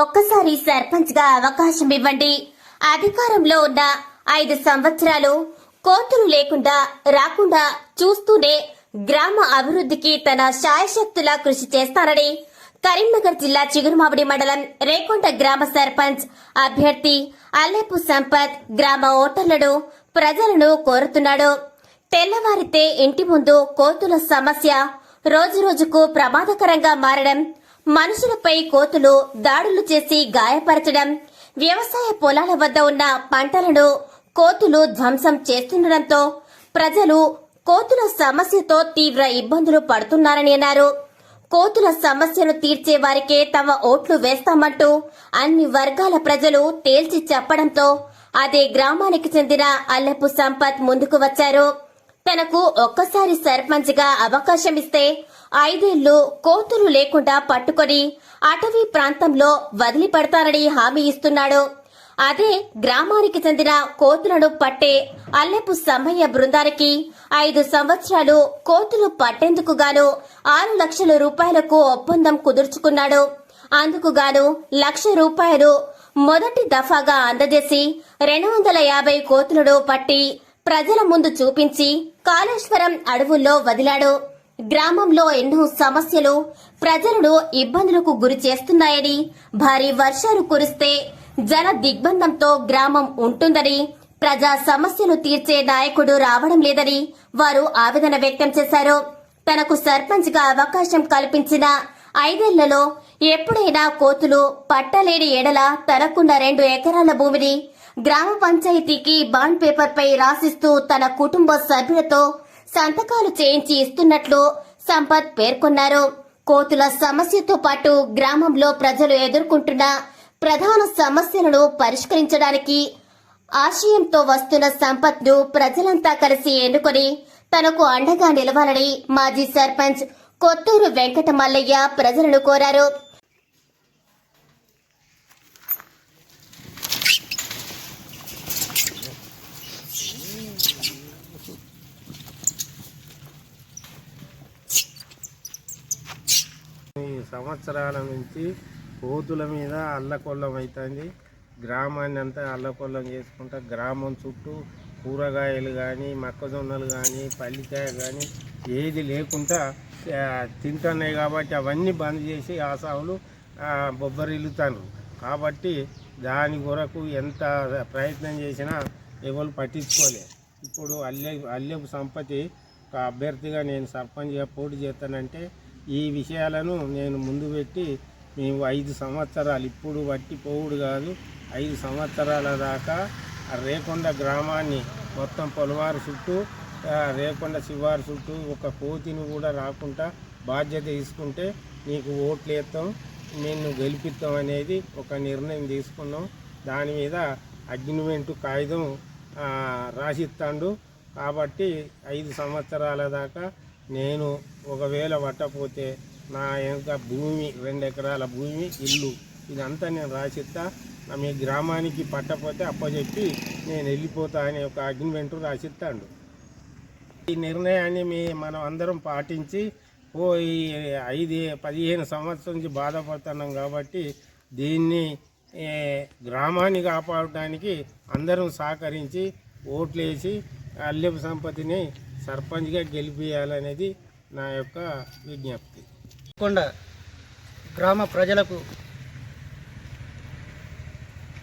ఒక్కసారి సర్పంచ్గా అవకాశం ఇవ్వండి. అధికారంలో ఉన్న ఐదు సంవత్సరాలు కోతులు లేకుండా రాకుండా చూస్తూనే గ్రామ అభివృద్ధికి తన శాయశక్తులా కృషి చేస్తానని కరీంనగర్ జిల్లా చిగురుమావిడి మండలం రేకొండ గ్రామ సర్పంచ్ అభ్యర్థి అల్లెపు సంపత్ గ్రామ ఓటర్లను ప్రజలను కోరుతున్నాడు. తెల్లవారితే ఇంటి ముందు కోతుల సమస్య రోజురోజుకు ప్రమాదకరంగా మారడం మనుషులపై కోతులు దాడులు చేసి గాయపరచడం వ్యవసాయ పొలాల వద్ద ఉన్న పంటలను కోతులు ధ్వంసం చేస్తుండటంతో ప్రజలు కోతుల సమస్యతో తీవ్ర ఇబ్బందులు పడుతున్నారని అన్నారు. కోతుల సమస్యను తీర్చే వారికే తమ ఓట్లు వేస్తామంటూ అన్ని వర్గాల ప్రజలు తేల్చి చెప్పడంతో అదే గ్రామానికి చెందిన అల్లెపు సంపత్ ముందుకు వచ్చారు. తనకు ఒక్కసారి సర్పంచ్గా అవకాశం ఇస్తే ఐదేళ్ళు కోతులు లేకుండా పట్టుకొని అటవీ ప్రాంతంలో వదిలిపెడతారని హామీ ఇస్తున్నాడు. అదే గ్రామానికి చెందిన కోతులను పట్టే అల్లెపు సమ్మయ్య బృందానికి ఐదు సంవత్సరాలు కోతులు పట్టేందుకు గాను ఆరు లక్షల రూపాయలకు ఒప్పందం కుదుర్చుకున్నాడు. అందుకు గాను లక్ష రూపాయలు మొదటి దఫాగా అందజేసి రెండు వందల యాభై కోతులను పట్టి ప్రజల ముందు చూపించి కాళేశ్వరం అడవుల్లో వదిలాడు. గ్రామంలో ఎన్నో సమస్యలు ప్రజలను ఇబ్బందులకు గురి చేస్తున్నాయని భారీ వర్షాలు కురిస్తే జన దిగ్బంధంతో గ్రామం ఉంటుందని ప్రజా సమస్యలు తీర్చే నాయకుడు రావడం లేదని వారు ఆవేదన వ్యక్తం చేశారు. తనకు సర్పంచ్గా అవకాశం కల్పించిన ఐదేళ్ళలో ఎప్పుడైనా కోతులు పట్టలేని ఎడల తనకున్న రెండు ఎకరాల భూమిని గ్రామ పంచాయతీకి బాండ్ పేపర్పై రాసిస్తూ తన కుటుంబ సభ్యులతో సంతకాలు చేయించి ఇస్తున్నట్లు సంపత్ పేర్కొన్నారు. కోతుల సమస్యతో పాటు గ్రామంలో ప్రజలు ఎదుర్కొంటున్న ప్రధాన సమస్యలను పరిష్కరించడానికి ఆశయంతో వస్తున్న సంపత్ను ప్రజలంతా కలిసి ఎన్నుకొని తనకు అండగా నిలవాలని మాజీ సర్పంచ్ కొత్తూరు వెంకట మల్లయ్య ప్రజలను కోరారు ఈ సంవత్సరాల నుంచి కోతుల మీద అల్లకొల్లం అవుతుంది గ్రామాన్ని అంతా అల్లకొల్లం చేసుకుంటా గ్రామం చుట్టూ కూరగాయలు కానీ మొక్కజొన్నలు కానీ పల్లికాయలు కానీ ఏది లేకుండా తింటున్నాయి కాబట్టి అవన్నీ బంద్ చేసి ఆ సాగులు బొబ్బరిల్లుతాను కాబట్టి దాని కొరకు ఎంత ప్రయత్నం చేసినా ఎవరు పట్టించుకోలే. ఇప్పుడు అల్లె అల్లెపు సంపతి ఒక అభ్యర్థిగా నేను సర్పంచ్గా పోటీ చేస్తానంటే ఈ విషయాలను నేను ముందు పెట్టి మేము ఐదు సంవత్సరాలు ఇప్పుడు బట్టి పోవుడు కాదు ఐదు సంవత్సరాల దాకా రేకొండ గ్రామాన్ని మొత్తం పొలవారు చుట్టూ రేకొండ శివారు చుట్టూ ఒక కోతిని కూడా రాకుండా బాధ్యత తీసుకుంటే నీకు ఓట్లు వేస్తాం నిన్ను గెలిపిస్తాం అనేది ఒక నిర్ణయం తీసుకున్నాం. దాని మీద అగ్రిమెంటు కాగితం రాసిస్తాడు. కాబట్టి ఐదు సంవత్సరాల దాకా నేను ఒకవేళ పట్టపోతే నా యొక్క భూమి రెండు ఎకరాల భూమి ఇల్లు ఇదంతా నేను రాసిస్తా. నా మీ గ్రామానికి పట్టపోతే అప్పచెప్పి నేను వెళ్ళిపోతా అనే ఒక అగ్రిమెంట్ రాసిస్తాడు. ఈ నిర్ణయాన్ని మీ మనం అందరం పాటించి ఓ ఈ ఐదు పదిహేను సంవత్సరం నుంచి బాధపడుతున్నాం కాబట్టి దీన్ని గ్రామాన్ని కాపాడటానికి అందరం సహకరించి ఓట్లేసి అల్లెపు సంపత్తిని సర్పంచ్గా గెలిపించాలనేది నా యొక్క విజ్ఞప్తి. కొండ గ్రామ ప్రజలకు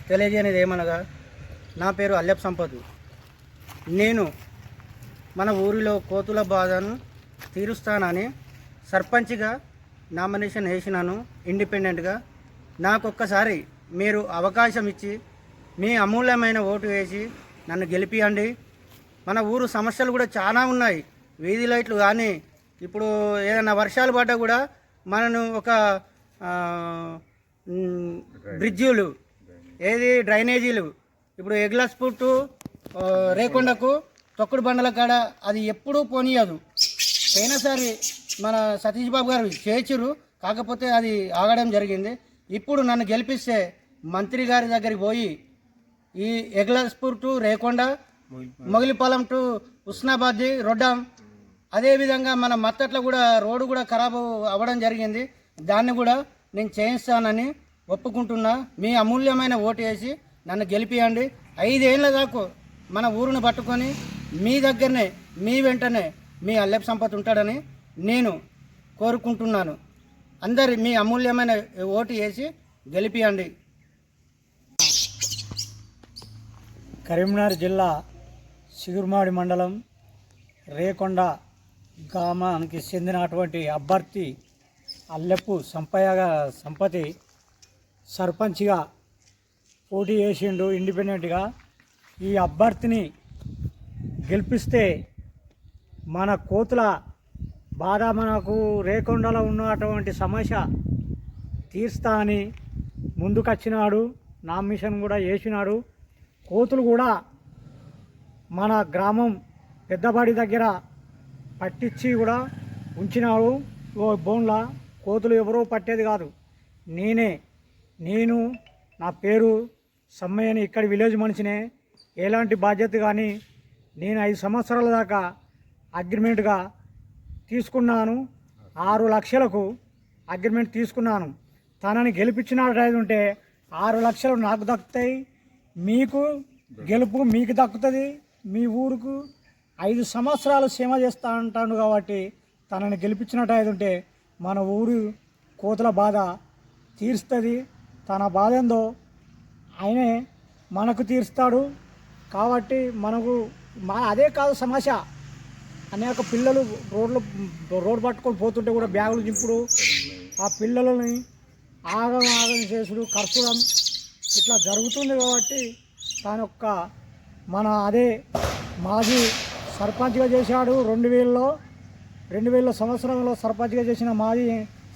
తెలియజేయనిది ఏమనగా నా పేరు అల్లెప్ సంపత్. నేను మన ఊరిలో కోతుల బాధను తీరుస్తానని సర్పంచ్గా నామినేషన్ వేసినాను ఇండిపెండెంట్గా. నాకు ఒక్కసారి మీరు అవకాశం ఇచ్చి మీ అమూల్యమైన ఓటు వేసి నన్ను గెలిపియండి. మన ఊరు సమస్యలు కూడా చాలా ఉన్నాయి. వీధి లైట్లు కానీ ఇప్పుడు ఏదైనా వర్షాలు పడ్డా కూడా మనను ఒక బ్రిడ్జులు ఏది డ్రైనేజీలు ఇప్పుడు ఎగ్లాస్పూర్ టు రేకొండకు తొక్కుడు బండల కాడ అది ఎప్పుడూ పోనీయదు. పోయినసారి మన సతీష్ బాబు గారు చేర్చురు కాకపోతే అది ఆగడం జరిగింది. ఇప్పుడు నన్ను గెలిపిస్తే మంత్రి గారి దగ్గరికి పోయి ఈ ఎగ్లాస్పూర్ టు రేకొండ మొగిలిపాలెం టు ఉస్నాబాద్ రొడ్డాం. అదేవిధంగా మన మత్తట్లో కూడా రోడ్డు కూడా ఖరాబ్ అవ్వడం జరిగింది. దాన్ని కూడా నేను చేయిస్తానని ఒప్పుకుంటున్నా. మీ అమూల్యమైన ఓటు వేసి నన్ను గెలిపియండి. ఐదేళ్ళ దాకా మన ఊరును పట్టుకొని మీ దగ్గరనే మీ వెంటనే మీ అల్లెప్ సంపత్ ఉంటాడని నేను కోరుకుంటున్నాను. అందరి మీ అమూల్యమైన ఓటు వేసి గెలిపియండి. కరీంనగర్ జిల్లా చిగురుమాడి మండలం రేకొండ గ్రామానికి చెందినటువంటి అభ్యర్థి అల్లెప్పు సంపయ సంపతి సర్పంచ్గా పోటీ చేసిండు ఇండిపెండెంట్గా ఈ అభ్యర్థిని గెలిపిస్తే మన కోతుల బాధ మనకు రేకొండలో ఉన్నటువంటి సమస్య తీర్స్తా అని ముందుకొచ్చినాడు. నామినేషన్ కూడా వేసినాడు. కోతులు కూడా మన గ్రామం పెద్దబాడి దగ్గర పట్టించి కూడా ఉంచినాడు. ఓ బోన్ల కోతులు ఎవరూ పట్టేది కాదు. నేనే నేను నా పేరు సమ్మయ్యని ఇక్కడి విలేజ్ మనిషినే. ఎలాంటి బాధ్యత కానీ నేను ఐదు సంవత్సరాల దాకా అగ్రిమెంట్గా తీసుకున్నాను. ఆరు లక్షలకు అగ్రిమెంట్ తీసుకున్నాను. తనని గెలిపించినట్టు ఉంటే ఆరు లక్షలు నాకు దక్కుతాయి. మీకు గెలుపు మీకు దక్కుతుంది. మీ ఊరుకు ఐదు సంవత్సరాలు సేవ చేస్తా అంటాడు కాబట్టి తనని గెలిపించినట్టు ఉంటే మన ఊరు కోతుల బాధ తీరుస్తుంది. తన బాధ ఏందో ఆయనే మనకు తీరుస్తాడు. కాబట్టి మనకు మా అదే కాదు సమస్య. అనేక పిల్లలు రోడ్లు రోడ్డు పట్టుకొని పోతుంటే కూడా బ్యాగులు దింపుడు ఆ పిల్లలని ఆగం ఆగం చేసుడు కరచడం ఇట్లా జరుగుతుంది కాబట్టి తన యొక్క మన అదే మాజీ సర్పంచ్గా చేశాడు రెండు వేలలో రెండు వేల సంవత్సరంలో సర్పంచ్గా చేసిన మాజీ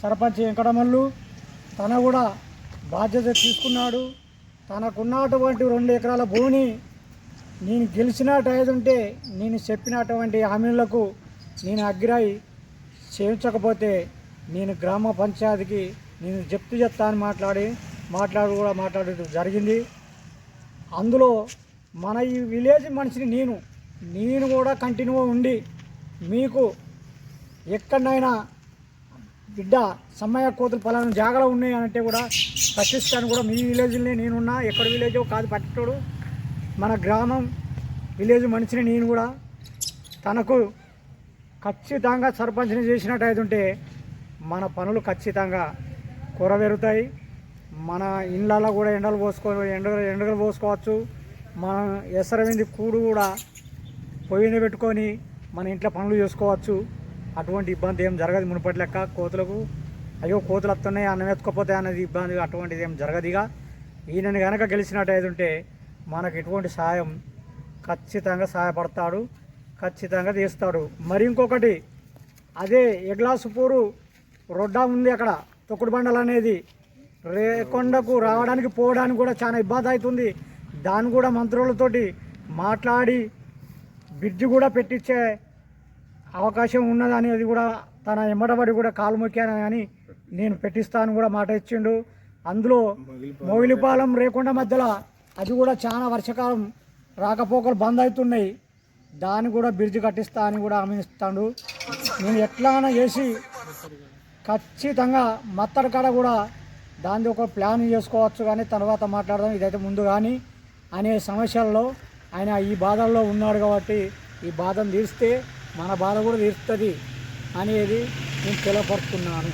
సర్పంచ్ వెంకటమల్లు. తన కూడా బాధ్యత తీసుకున్నాడు. తనకున్నటువంటి రెండు ఎకరాల భూమిని నేను గెలిచినట్టు ఉంటే నేను చెప్పినటువంటి హామీలకు నేను అగ్రై చేయించకపోతే నేను గ్రామ పంచాయతీకి నేను జప్తు చెప్తా అని మాట్లాడి మాట్లాడు కూడా మాట్లాడటం జరిగింది. అందులో మన ఈ విలేజ్ మనిషిని నేను నేను కూడా కంటిన్యూ ఉండి మీకు ఎక్కడైనా బిడ్డ సమ్మయ్య కోతులు పలానా జాగాలో ఉన్నాయి అంటే కూడా పట్టిస్తాను కూడా మీ విలేజ్లోనే నేనున్నా ఎక్కడ విలేజో కాదు పట్టేటోడు మన గ్రామం విలేజ్ మనిషిని నేను కూడా తనకు ఖచ్చితంగా సర్పంచ్ని చేసినట్టు అయితే మన పనులు ఖచ్చితంగా కూరవేరుతాయి. మన ఇండ్లలో కూడా ఎండలు పోసుకో ఎండ ఎండలు పోసుకోవచ్చు. మన ఎసరవింది కూడు కూడా పొయ్యిని పెట్టుకొని మన ఇంట్లో పనులు చేసుకోవచ్చు. అటువంటి ఇబ్బంది ఏం జరగదు మునుపటి లెక్క. కోతులకు అయ్యో కోతులు వస్తున్నాయి అన్నం ఎత్తుకపోతే అనేది ఇబ్బంది అటువంటిది ఏం జరగదుగా ఈయనని కనుక గెలిచినట్టు అయితే ఉంటే మనకు ఎటువంటి సాయం ఖచ్చితంగా సహాయపడతాడు ఖచ్చితంగా తీస్తాడు మరి ఇంకొకటి అదే ఎగ్లాసుపూరు రొడ్డా ఉంది అక్కడ తొక్కుడు బండలు అనేది రేకొండకు రావడానికి పోవడానికి కూడా చాలా ఇబ్బంది అవుతుంది. దాన్ని కూడా మంత్రులతోటి మాట్లాడి బ్రిడ్జ్ కూడా పెట్టించే అవకాశం ఉన్నదని అది కూడా తన ఎమ్మడబడి కూడా కాలు మొక్కాను కానీ నేను పెట్టిస్తాను కూడా మాట ఇచ్చిండు. అందులో మొగిలిపాలెం రేకొండ మధ్యలో అది కూడా చాలా వర్షకాలం రాకపోకలు బంద్ అవుతున్నాయి. దాన్ని కూడా బ్రిడ్జ్ కట్టిస్తా అని కూడా హామీ ఇస్తాడు. నేను ఎట్లానా చేసి ఖచ్చితంగా మత్తడి కాడ కూడా దాని ఒక ప్లాన్ చేసుకోవచ్చు కానీ తర్వాత మాట్లాడదాం. ఇదైతే ముందు కానీ అనే సమస్యల్లో ఆయన ఈ బాధల్లో ఉన్నాడు కాబట్టి ఈ బాధను తీరిస్తే మన బాధ కూడా తీరుస్తుంది అనేది నేను తెలపరుస్తున్నాను.